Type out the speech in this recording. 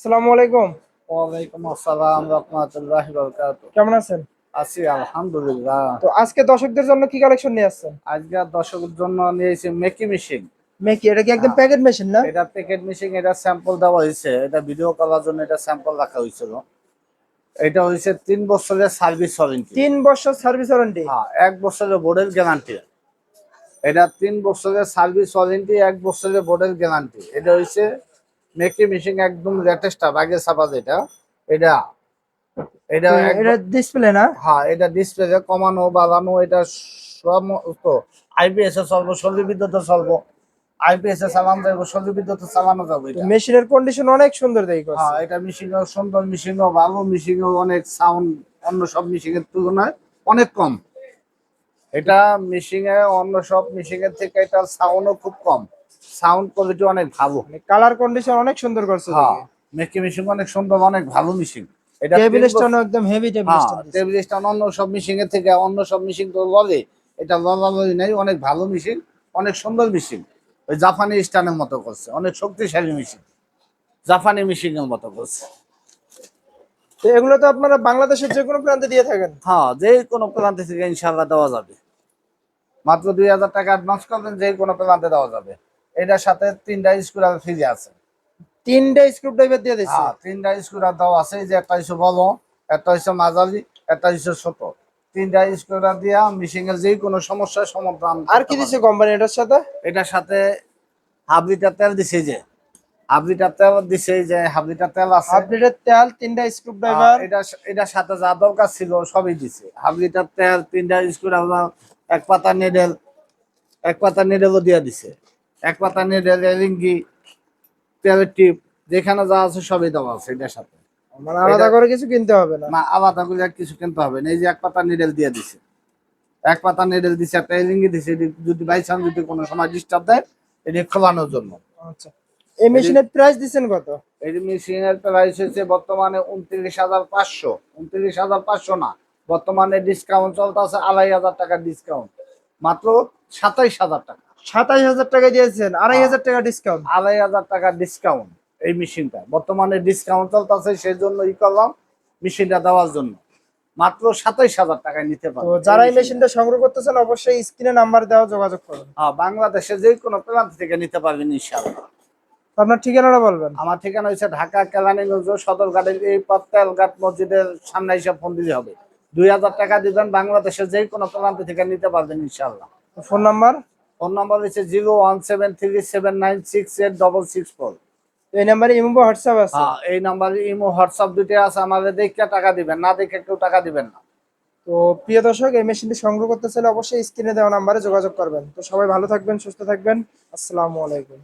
আসসালামু আলাইকুম। ওয়ালাইকুম আসসালাম রহমতুল্লাহ কেমন আছেন? আছি আলহামদুলিল্লাহ। তো আজকে দর্শকদের জন্য কি কালেকশন নিয়ে আসছেন? আজকে দর্শকের জন্য নিয়েছি মেকি মেশিন মেকি এটা কি একদম হ্যাঁ। প্যাকেট মেশিন না? এটা প্যাকেট মেশিন এটা স্যাম্পল দেওয়া হয়েছে। এটা ভিডিও করার জন্য এটা স্যাম্পল রাখা হয়েছিল। এটা হয়েছে তিন বছরের সার্ভিস ওয়ারেন্টি তিন বছর সার্ভিস ওয়ারেন্টি হ্যাঁ এক বছরের বোর্ডের গ্যারান্টি এটা তিন বছরের সার্ভিস ওয়ারেন্টি এক বছরের বোর্ডের গ্যারান্টি এটা হয়েছে মেকি মেশিন একদম লেটেস্ট আগে ছাপা যেটা এটা এটা এটা ডিসপ্লে না? হ্যাঁ এটা ডিসপ্লে কমানো বাড়ানো এটা সমস্ত আইপিএস এ চলবো সৌর বিদ্যুৎ চলবো। আইপিএস এ চালানো যাবে সৌর বিদ্যুৎ চালানো যাবে এটা। মেশিনের কন্ডিশন অনেক সুন্দর দেখি করছে। হ্যাঁ এটা মেশিনও সুন্দর মেশিনও ভালো মেশিনও অনেক সাউন্ড অন্য সব মেশিনের তুলনায় অনেক কম। এটা মেশিনে অন্য সব মেশিনের থেকে এটা সাউন্ডও খুব কম। সাউন্ড কোয়ালিটি অনেক ভালো। মানে কালার কন্ডিশন অনেক সুন্দর করছে হ্যাঁ মেকি মেশিন অনেক সুন্দর অনেক ভালো মেশিন। এটা টেবিল স্ট্যান্ড একদম heavy table stand table stand অন্য সব মেশিন এর থেকে অন্য সব মেশিন তো বলে এটা ললালই নাই অনেক ভালো মেশিন অনেক সুন্দর মেশিন ওই জাপানি স্ট্যান্ডের মতো করছে অনেক শক্তিশালী মেশিন জাপানি মেশিনের মতো করছে। তো এগুলো তো আপনারা বাংলাদেশের যে কোনো প্রান্তে দিয়ে থাকেন। হ্যাঁ যে কোনো প্রান্তে থেকে ইনশাল্লাহ দেওয়া যাবে। মাত্র দুই হাজার টাকা অ্যাডভান্স করবেন যে কোনো প্রান্তে দেওয়া যাবে। এটার সাথে তিনটা স্কুল ফ্রি আছে। তিনটা স্ক্রু ড্রাইভার দিয়ে দিচ্ছি হ্যাঁ তিনটা স্কুল দেওয়া আছে যে একটা হচ্ছে বড় একটা হচ্ছে মাঝারি একটা হচ্ছে ছোট। তিনটা স্কুল দিয়া মিশিং এর যে কোনো সমস্যার সমাধান আর কি দিচ্ছে কোম্পানি এটার সাথে? এটার সাথে হাফ লিটার তেল দিছে যে। হাফ লিটার তেল দিছে যে হাফ লিটার তেল আছে। হাফ লিটার তেল তিনটা স্ক্রু আর ড্রাইভার এটা এটার সাথে যা দরকার ছিল সবই দিছে। হাফ লিটার তেল তিনটা স্ক্রু এক পাতা নেডেল এক পাতা নেডেলও দিয়ে দিছে। এক পাতা নেডেল রিঙ্গি তেলের টিপ যেখানে যা আছে সবই দেওয়া আছে এটার সাথে। মানে আলাদা করে কিছু কিনতে হবে না? না আলাদা করে আর কিছু কিনতে হবে না। এই যে এক পাতা নিডেল দিয়ে দিছে। এক পাতা নিডেল দিছে একটা এলিঙ্গি দিছে যদি বাই চান্স যদি কোনো সময় ডিস্টার্ব দেয় এটি খোলানোর জন্য। আচ্ছা। এই মেশিনের প্রাইস দিচ্ছেন কত? এই মেশিনের প্রাইস হচ্ছে বর্তমানে উনত্রিশ হাজার পাঁচশো। উনত্রিশ হাজার পাঁচশো না বর্তমানে ডিসকাউন্ট চলতেছে আড়াই হাজার টাকা ডিসকাউন্ট মাত্র সাতাইশ হাজার টাকা। সাতাইশ হাজার টাকা দিয়েছেন আড়াই। হাজার টাকা ডিসকাউন্ট আড়াই হাজার টাকা ডিসকাউন্ট এই মেশিনটা বর্তমানে ডিসকাউন্ট চলতেছে সেই জন্য ই করলাম মেশিনটা দেওয়ার জন্য। মাত্র সাতাইশ হাজার টাকায় নিতে পারবে। যারা এই মেশিনটা সংগ্রহ করতেছেন অবশ্যই স্ক্রিনে নাম্বার দেওয়া যোগাযোগ করুন। হ্যাঁ বাংলাদেশে যে কোনো প্রান্ত থেকে নিতে পারবেন ইনশাআল্লাহ। আপনার ঠিকানাটা বলবেন। আমার ঠিকানা হচ্ছে ঢাকা কেলানীগঞ্জ সদরঘাটের এই তেলঘাট মসজিদের সামনে এসে ফোন দিতে হবে। দুই হাজার টাকা দিবেন বাংলাদেশের যে কোনো প্রান্ত থেকে নিতে পারবেন ইনশাআল্লাহ। ফোন নাম্বার ফোন নাম্বার হচ্ছে zero one seven three seven nine six eight double six four. এই নাম্বারে ইমো হোয়াটসঅ্যাপ আছে? হ্যাঁ এই নাম্বারে ইমো হোয়াটসঅ্যাপ দুটো আছে আমাদের দেখে টাকা দিবেন না দেখে কেউ টাকা দিবেন না। তো প্রিয় দর্শক এই মেশিনটি সংগ্রহ করতে চাইলে অবশ্যই স্ক্রিনে দেওয়া নাম্বারে যোগাযোগ করবেন। তো সবাই ভালো থাকবেন সুস্থ থাকবেন। আসসালামু আলাইকুম।